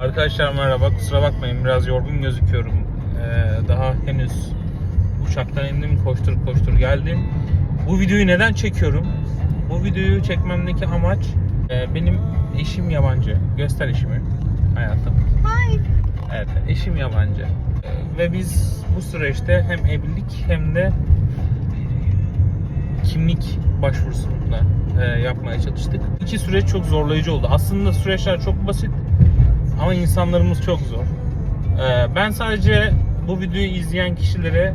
Arkadaşlar merhaba. Kusura bakmayın biraz yorgun gözüküyorum. Ee, daha henüz uçaktan indim koştur koştur geldim. Bu videoyu neden çekiyorum? Bu videoyu çekmemdeki amaç e, benim eşim yabancı. Göster eşimi hayatım. Hayır. Evet eşim yabancı. Ee, ve biz bu süreçte hem evlilik hem de kimlik başvurusunda e, yapmaya çalıştık. İki süreç çok zorlayıcı oldu. Aslında süreçler çok basit ama insanlarımız çok zor. Ee, ben sadece bu videoyu izleyen kişilere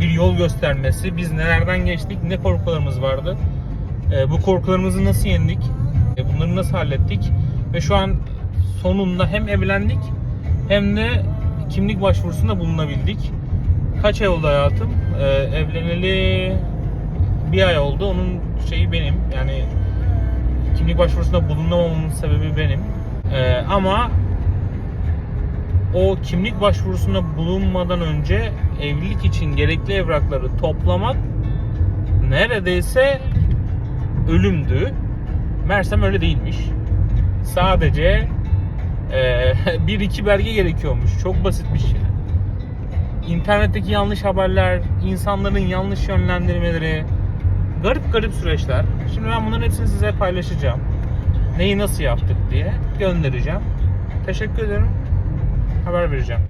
bir yol göstermesi, biz nelerden geçtik, ne korkularımız vardı, e, bu korkularımızı nasıl yendik, e, bunları nasıl hallettik ve şu an sonunda hem evlendik hem de kimlik başvurusunda bulunabildik. Kaç ay oldu hayatım? Ee, evleneli bir ay oldu. Onun şeyi benim. Yani kimlik başvurusunda bulunamamamın sebebi benim. Ee, ama o kimlik başvurusunda bulunmadan önce evlilik için gerekli evrakları toplamak neredeyse ölümdü. Mersem öyle değilmiş. Sadece ee, bir iki belge gerekiyormuş. Çok basit bir şey. İnternetteki yanlış haberler, insanların yanlış yönlendirmeleri, garip garip süreçler. Şimdi ben bunların hepsini size paylaşacağım. Neyi nasıl yaptık diye göndereceğim. Teşekkür ederim. Haber vereceğim.